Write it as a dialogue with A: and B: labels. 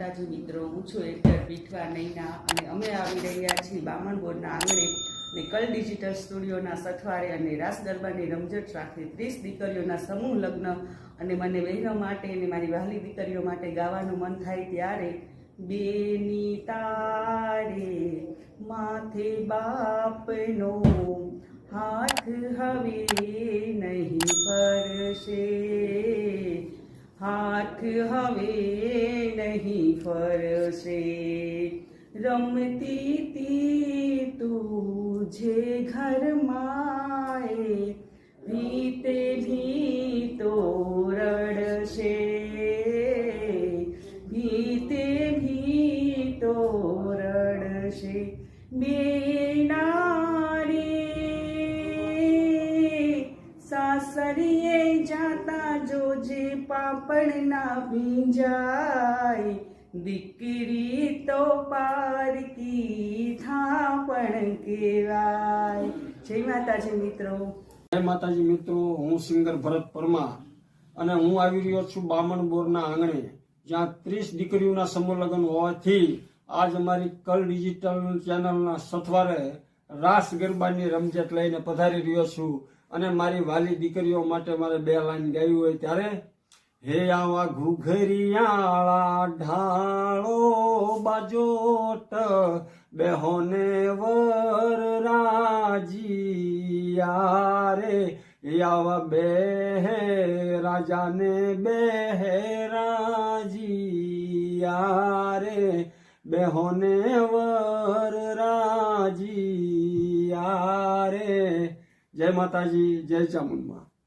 A: હું છું એક્ટર પીઠવા નૈના અને અમે આવી રહ્યા છીએ બામણ બોર્ડના આંગણે અને કલ ડિજિટલ સ્ટુડિયોના સથવારે અને રાસ ગરબાની રમઝટ સાથે ત્રીસ દીકરીઓના સમૂહ લગ્ન અને મને બહેનો માટે અને મારી વહાલી દીકરીઓ માટે ગાવાનું મન થાય ત્યારે, બેની તારે માથે બાપનો હાથ હવે નહીં ફરશે. હાથ હવે નહીં ફરશે. રમતી તી તુझे ઘર માએ ભીતે ભીતો રડશે. ભીતે ભીતો રડશે બેનારે. સાસરીએ જાતા જોજે પાપણ ના ભીંજાય દીકરી તો પારકી થાપણ કેવાય જય માતાજી મિત્રો
B: જય માતાજી મિત્રો હું સિંગર ભરત પરમાર અને હું આવી રહ્યો છું બામણ બોરના આંગણે, જ્યાં ત્રીસ દીકરીઓના સમૂહ લગ્ન હોવાથી આજ અમારી કલ ડિજિટલ ચેનલના સથવારે રાસ ગરબાની રમઝટ લઈને પધારી રહ્યો છું. અને મારી વાલી દીકરીઓ માટે મારે બે લાઈન ગાવી હોય ત્યારે, હે આવા ઘુઘરિયાળા ઢાળો બાજોટ બેહોને વર રાજીયા રે. આવા બે રાજાને બે રાજીયા રે. બેહોને વર રાજીયા રે. જય માતાજી જય ચામુંડમાં.